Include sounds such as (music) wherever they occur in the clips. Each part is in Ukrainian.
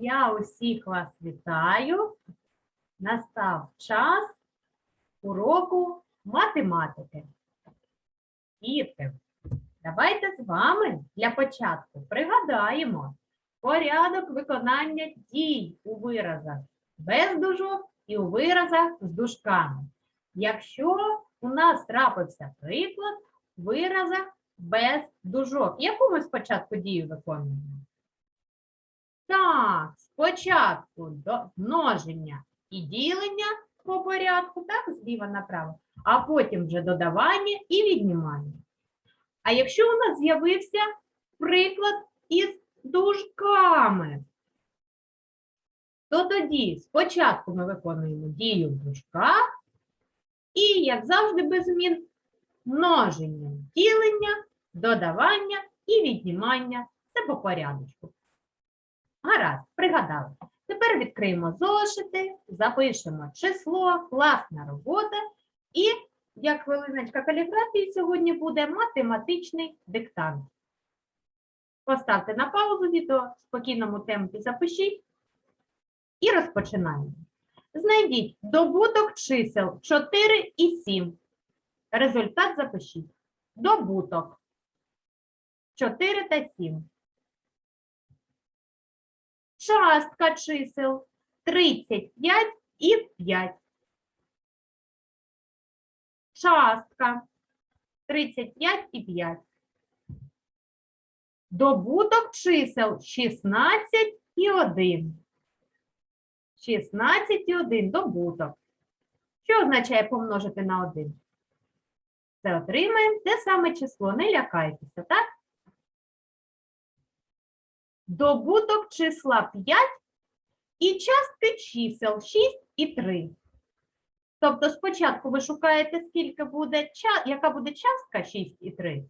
Я усіх вас вітаю. Настав час уроку математики. Дітки, давайте з вами для початку пригадаємо порядок виконання дій у виразах без дужок і у виразах з дужками. Якщо у нас трапився приклад в виразах без дужок, яку ми спочатку дію виконуємо? Так, спочатку до множення і ділення по порядку, так, зліва направо, а потім вже додавання і віднімання. А якщо у нас з'явився приклад із дужками, то тоді спочатку ми виконуємо дію в дужках і, як завжди, без змін множення, ділення, додавання і віднімання. Це по порядочку. Гаразд, пригадали. Тепер відкриємо зошити, запишемо число, класна робота і, як хвилиночка каліграфії, сьогодні буде математичний диктант. Поставте на паузу відео, в спокійному темпі запишіть і розпочинаємо. Знайдіть добуток чисел 4 і 7. Результат запишіть. Добуток 4 та 7. Частка чисел 35 і 5. Частка 35 і 5. Добуток чисел 16 і 1. 16 і 1 добуток. Що означає помножити на 1? Це отримаємо те саме число. Не лякайтеся, так? Добуток числа 5 і частки чисел 6 і 3. Тобто спочатку ви шукаєте, скільки буде, яка буде частка 6 і 3,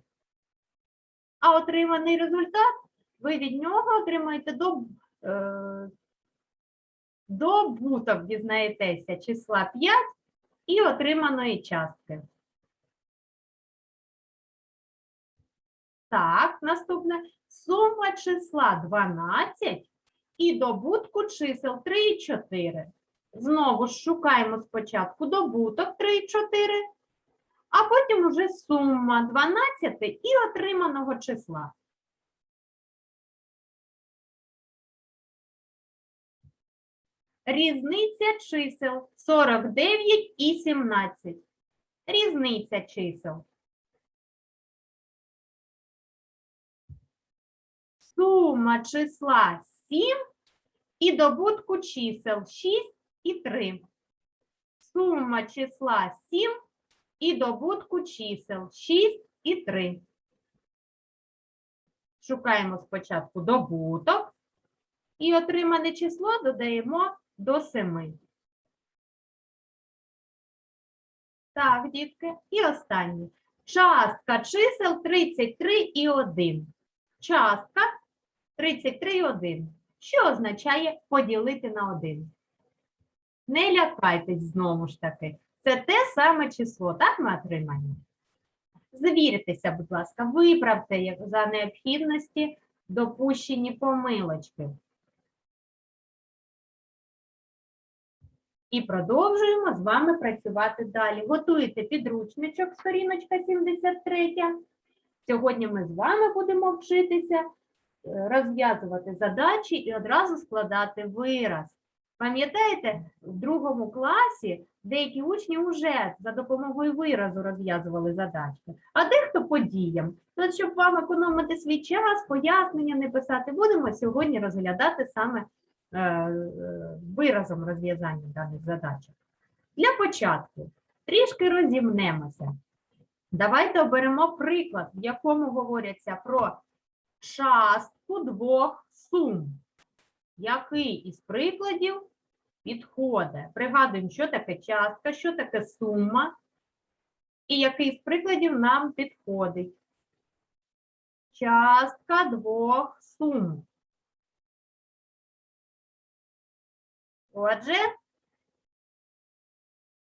а отриманий результат, ви від нього отримаєте до, е, добуток, дізнаєтеся, числа 5 і отриманої частки. Так, наступне. Сума числа 12 і добутку чисел 3 і 4. Знову ж шукаємо спочатку добуток 3 і 4, а потім уже сума 12 і отриманого числа. Різниця чисел 49 і 17. Різниця чисел. Сума числа 7 і добутку чисел 6 і 3. Сума числа 7 і добутку чисел 6 і 3. Шукаємо спочатку добуток і отримане число додаємо до 7. Так, дітки, і останнє. Частка чисел 33 і 1. Частка 33,1. Що означає поділити на 1? Не лякайтесь знову ж таки. Це те саме число, так ми отримаємо? Звіртеся, будь ласка, виправте за необхідності допущені помилочки. І продовжуємо з вами працювати далі. Готуйте підручничок, сторіночка 73. Сьогодні ми з вами будемо вчитися розв'язувати задачі і одразу складати вираз. Пам'ятаєте, в другому класі деякі учні вже за допомогою виразу розв'язували задачки, а дехто по діям. То, щоб вам економити свій час, пояснення не писати, будемо сьогодні розглядати саме е, е, виразом розв'язання даних задачок. Для початку трішки розімнемося. Давайте оберемо приклад, в якому говориться про частку двох сум. Який із прикладів підходить? Пригадуємо, що таке частка, що таке сума, і який з прикладів нам підходить. Частка двох сум. Отже,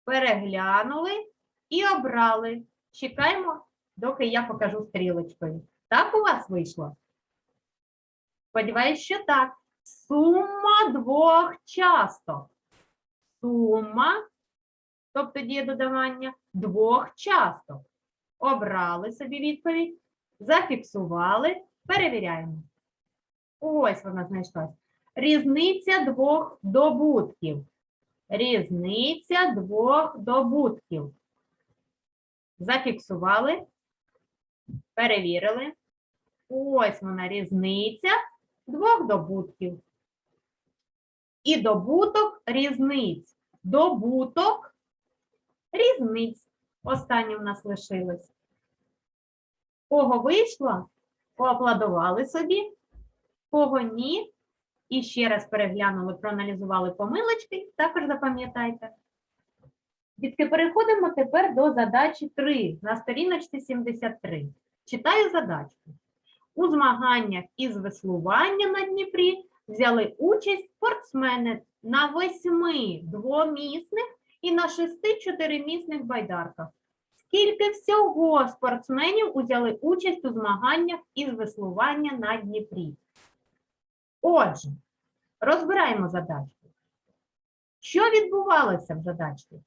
переглянули і обрали. Чекаємо, доки я покажу стрілочкою. Так у вас вийшло? Сподіваюсь, що так. Сума двох часток. Сума, тобто діє додавання, двох часток. Обрали собі відповідь, зафіксували, перевіряємо. Ось вона знайшлась. Різниця двох добутків. Різниця двох добутків. Зафіксували, перевірили. Ось вона різниця двох добутків. І добуток різниць. Добуток різниць. Останнє в нас лишилось. Кого вийшло, поаплодували собі, кого ні. І ще раз переглянули, проаналізували помилочки, також запам'ятайте. Дітки, переходимо тепер до задачі 3 на сторіночці 73. Читаю задачку. У змаганнях із веслування на Дніпрі взяли участь спортсмени на восьми двомісних і на шести чотиримісних байдарках. Скільки всього спортсменів узяли участь у змаганнях із веслування на Дніпрі? Отже, розбираємо задачку. Що відбувалося в задачці?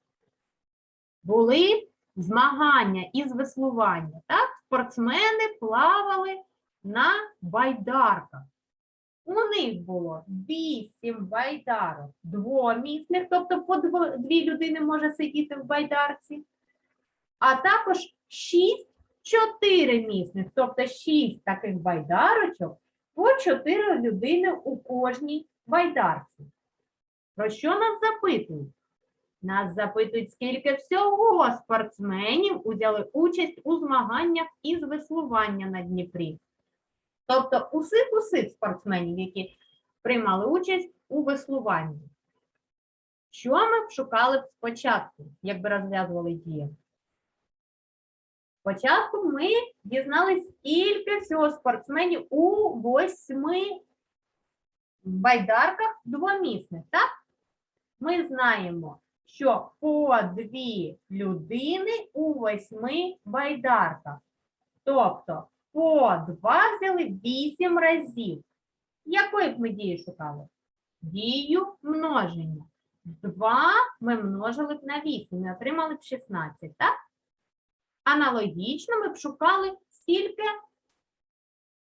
Були змагання із веслування. Так? Спортсмени плавали на байдарках. У них було вісім байдарок двомісних, тобто по дві людини може сидіти в байдарці, а також шість чотиримісних, тобто шість таких байдарочок по чотири людини у кожній байдарці. Про що нас запитують? Нас запитують, скільки всього спортсменів узяли участь у змаганнях із веслування на Дніпрі. Тобто усіх усіх спортсменів, які приймали участь у веслуванні. Що ми б шукали б спочатку, якби розв'язували дію? Спочатку ми дізналися, скільки всього спортсменів у восьми байдарках двомісних, так? Ми знаємо, що по дві людини у восьми байдарках. Тобто по два взяли вісім разів. Якої б ми дії шукали? Дію множення. 2 ми множили б на 8 і отримали б 16, так? Аналогічно ми б шукали скільки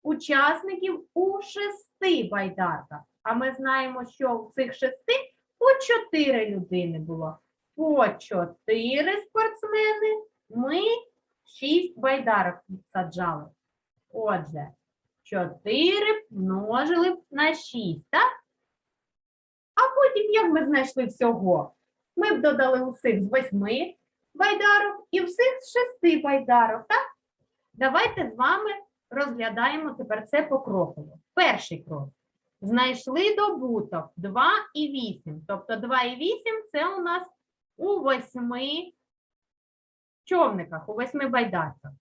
учасників у шести байдарках. А ми знаємо, що в цих шести 4 людини було. По 4 спортсмени ми 6 байдарок саджали. Отже, 4 множили на 6, так? А потім, як ми знайшли всього? Ми б додали усіх з 8 байдарок і всіх з 6 байдарок, так? Давайте з вами розглядаємо тепер це покроково. Перший крок. Знайшли добуток 2 і 8. Тобто 2 і 8 це у нас у 8 човниках, у 8 байдарках.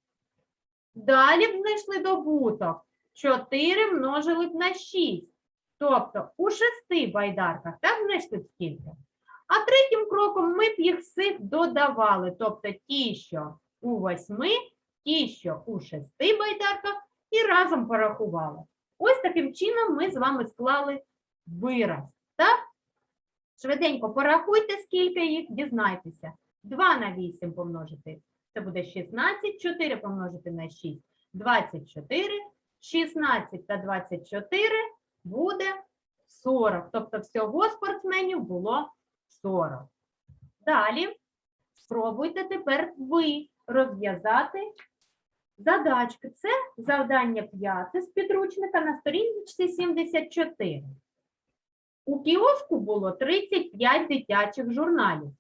Далі б знайшли добуток. 4 множили б на 6. Тобто у 6 байдарках, так знайшли б скільки? А третім кроком ми б їх всіх додавали. Тобто ті, що у 8, ті, що у 6 байдарках, і разом порахували. Ось таким чином ми з вами склали вираз. Так? Швиденько порахуйте, скільки їх, дізнайтеся. 2 на 8 помножити. Це буде 16, 4 помножити на 6, 24, 16 та 24 буде 40. Тобто всього спортсменів було 40. Далі спробуйте тепер ви розв'язати задачки. Це завдання 5 з підручника на сторінці 74. У кіоску було 35 дитячих журналів.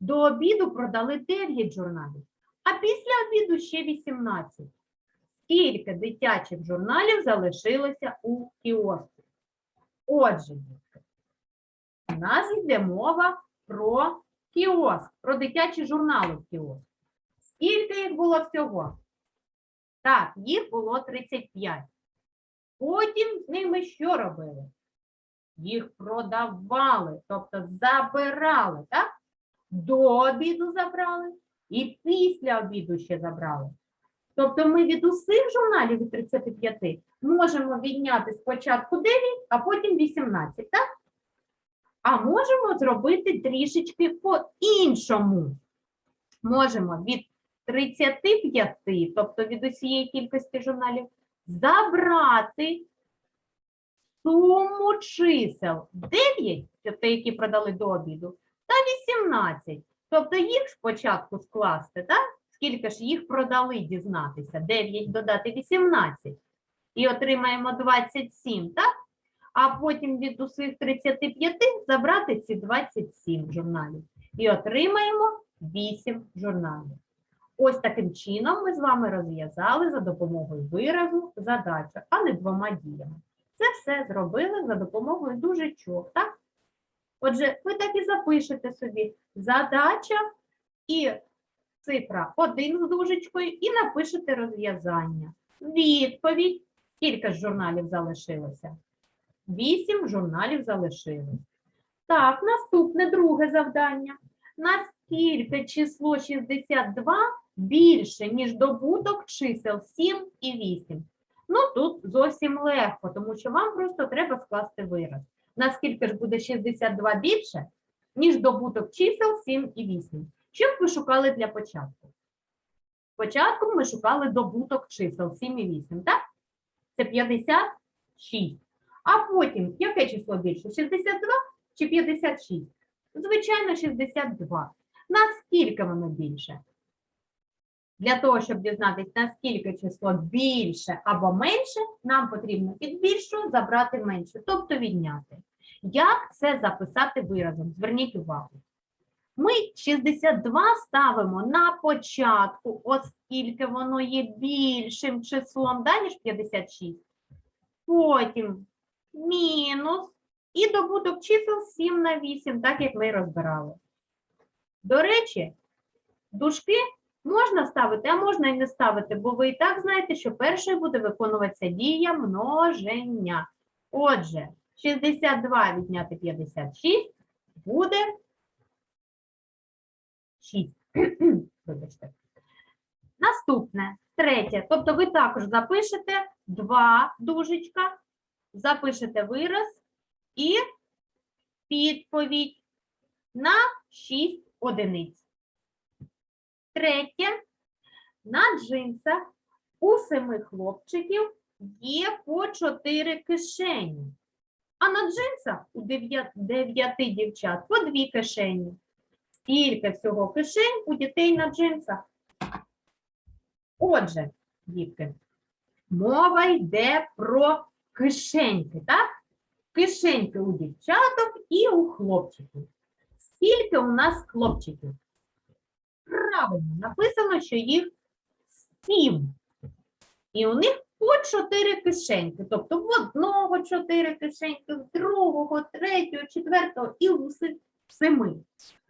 До обіду продали 9 журналів, а після обіду ще 18. Скільки дитячих журналів залишилося у кіоску? Отже, у нас йде мова про кіоск, про дитячі журнали в кіоску. Скільки їх було всього? Так, їх було 35. Потім з ними що робили? Їх продавали, тобто забирали, так? До обіду забрали і після обіду ще забрали. Тобто ми від усіх журналів від 35 можемо відняти спочатку 9, а потім 18, так? А можемо зробити трішечки по-іншому. Можемо від 35, тобто від усієї кількості журналів, забрати суму чисел 9, тобто які продали до обіду, та 18. Тобто їх спочатку скласти, так? Скільки ж їх продали дізнатися? 9 додати 18. І отримаємо 27, так? А потім від усіх 35 забрати ці 27 журналів. І отримаємо 8 журналів. Ось таким чином ми з вами розв'язали за допомогою виразу задачу, а не двома діями. Це все зробили за допомогою дужечок, так? Отже, ви так і запишете собі задача і цифра 1 з дужечкою, і напишете розв'язання. Відповідь. Скільки ж журналів залишилося? 8 журналів залишилось. Так, наступне друге завдання. Наскільки число 62 більше, ніж добуток чисел 7 і 8? Ну, тут зовсім легко, тому що вам просто треба скласти вираз. Наскільки ж буде 62 більше, ніж добуток чисел 7 і 8? Що б ви шукали для початку? Спочатку ми шукали добуток чисел 7 і 8, так? Це 56. А потім, яке число більше? 62 чи 56? Звичайно, 62. Наскільки воно більше? Для того, щоб дізнатися, наскільки число більше або менше, нам потрібно від більшого забрати менше, тобто відняти. Як це записати виразом? Зверніть увагу. Ми 62 ставимо на початку, оскільки воно є більшим числом, да, ніж 56. Потім мінус і добуток чисел 7 на 8, так як ми розбирали. До речі, дужки можна ставити, а можна і не ставити, бо ви і так знаєте, що першою буде виконуватися дія множення. Отже, 62 відняти 56 буде 6. (clears throat) Вибачте. Наступне, третє. Тобто ви також запишете 2 дужечка, запишете вираз і відповідь на 6 одиниць. Третє. На джинсах у семи хлопчиків є по 4 кишені. А на джинсах у 9 дівчат по 2 кишені. Скільки всього кишень у дітей на джинсах? Отже, дітки, мова йде про кишеньки, так? Кишеньки у дівчаток і у хлопчиків. Скільки у нас хлопчиків? Правильно, написано, що їх сім. І у них по чотири кишеньки. Тобто в одного чотири кишеньки, в другого, третього, четвертого і у всіх семи.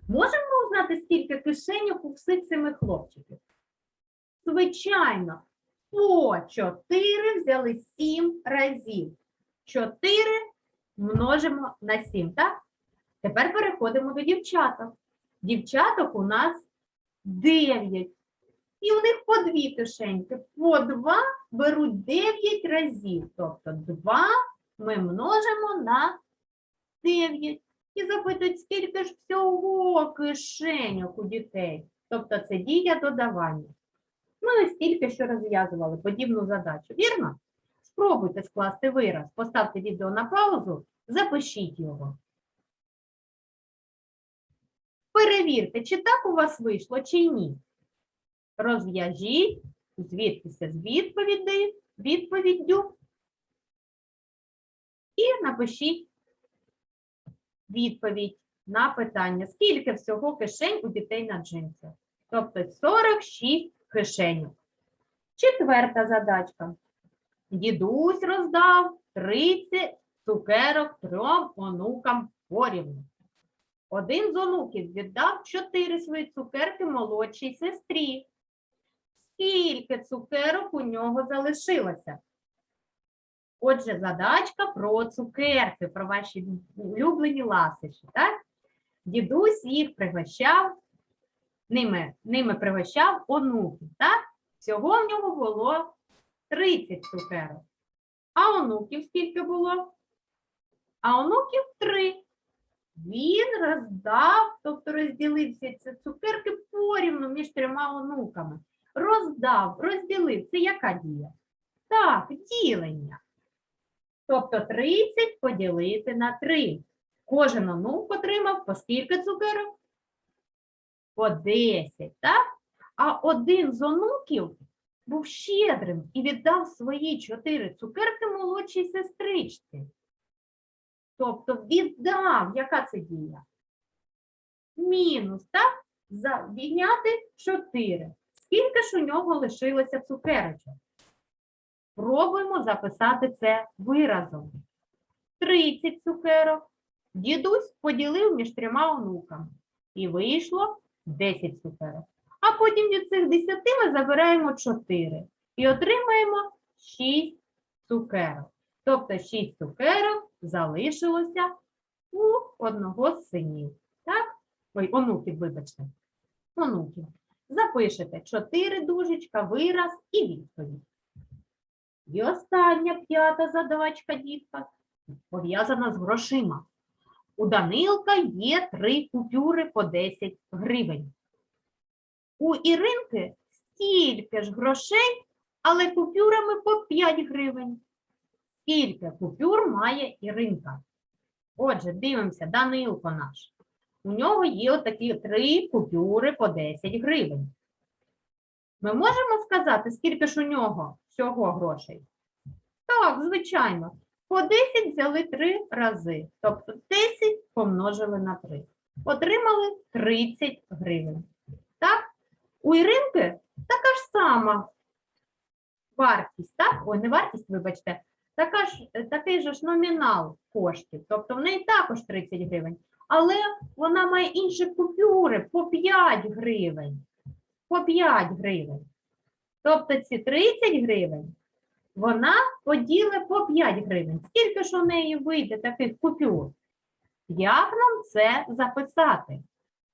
Можемо узнати, скільки кишеньок у всіх семи хлопчиків? Звичайно, по 4 взяли 7 разів. 4 множимо на 7, так? Тепер переходимо до дівчаток. Дівчаток у нас 9. І у них по дві кишеньки. По 2 беруть 9 разів. Тобто 2 ми множимо на 9. І запитують, скільки ж всього кишеньок у дітей. Тобто це дія додавання. Ми ось тільки що розв'язували подібну задачу, вірно? Спробуйте скласти вираз, поставте відео на паузу, запишіть його. Перевірте, чи так у вас вийшло, чи ні. Розв'яжіть, звідкися з відповідей, відповіддю і напишіть відповідь на питання, скільки всього кишень у дітей на джинсах. Тобто 46 кишеньок. Четверта задачка. Дідусь роздав 30 цукерок трьом онукам порівну. Один з онуків віддав 4 свої цукерки молодшій сестрі. Скільки цукерок у нього залишилося? Отже, задачка про цукерки, про ваші улюблені ласощі, так? Дідусь їх пригощав, ними, ними пригощав онуків, так? Всього в нього було 30 цукерок. А онуків скільки було? А онуків 3. Він роздав, тобто розділив всі ці цукерки порівну між трьома онуками. Роздав, розділив. Це яка дія? Так, ділення. Тобто 30 поділити на 3. Кожен онук отримав по скільки цукерок? По 10, так? А один з онуків був щедрим і віддав свої 4 цукерки молодшій сестричці. Тобто віддав, яка це дія? Мінус, так? Відняти 4. Скільки ж у нього лишилося цукерочок? Пробуємо записати це виразом. 30 цукерок. Дідусь поділив між трьома онуками. І вийшло 10 цукерок. А потім від цих 10 ми забираємо 4 і отримаємо 6 цукерок. Тобто 6 цукерок залишилося у одного з синів. Так? Ой, онуків, вибачте. Онуків. Запишете 4 дужечка, вираз і відповідь. І остання п'ята задачка, дітка, пов'язана з грошима. У Данилка є три купюри по 10 гривень. У Іринки стільки ж грошей, але купюрами по 5 гривень. Скільки купюр має Іринка? Отже, дивимося, Данилко наш. У нього є отакі три купюри по 10 гривень. Ми можемо сказати, скільки ж у нього всього грошей? Так, звичайно. По 10 взяли 3 рази. Тобто 10 помножили на 3. Отримали 30 гривень. Так? У Іринки така ж сама вартість, так? Ой, не вартість, вибачте, така ж, такий же ж номінал коштів. Тобто в неї також 30 гривень. Але вона має інші купюри по 5 гривень. По 5 гривень. Тобто ці 30 гривень вона поділить по 5 гривень. Скільки ж у неї вийде таких купюр? Як нам це записати?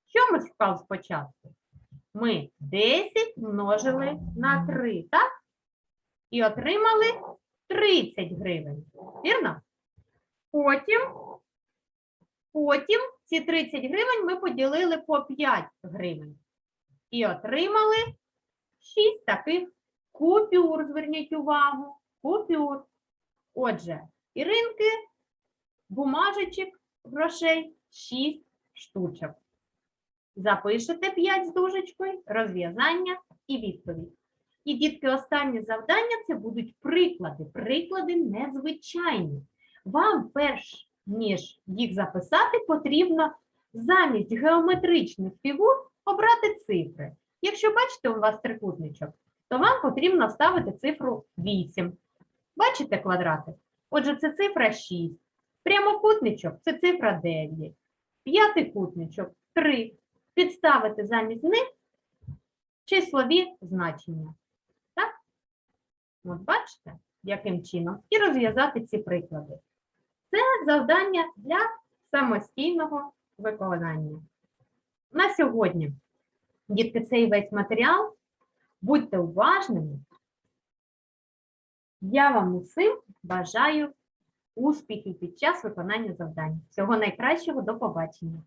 Що ми сказали спочатку? Ми 10 множили на 3, так? І отримали 30 гривень. Вірно? Потім, потім ці 30 гривень ми поділили по 5 гривень. І отримали 6 таких купюр. Зверніть увагу. Купюр. Отже, Іринки, бумажечок, грошей 6 штучок. Запишете 5 з дужечкою, розв'язання і відповідь. І, дітки, останнє завдання це будуть приклади. Приклади незвичайні. Вам, перш ніж їх записати, потрібно замість геометричних фігур обрати цифри. Якщо бачите, у вас трикутничок, то вам потрібно ставити цифру 8. Бачите квадратик? Отже, це цифра 6. Прямокутничок це цифра 9. П'ятикутничок 3. Підставити замість них числові значення. От бачите, яким чином? І розв'язати ці приклади. Це завдання для самостійного виконання. На сьогодні, дітки, цей весь матеріал. Будьте уважними. Я вам усім бажаю успіхів під час виконання завдань. Всього найкращого, до побачення.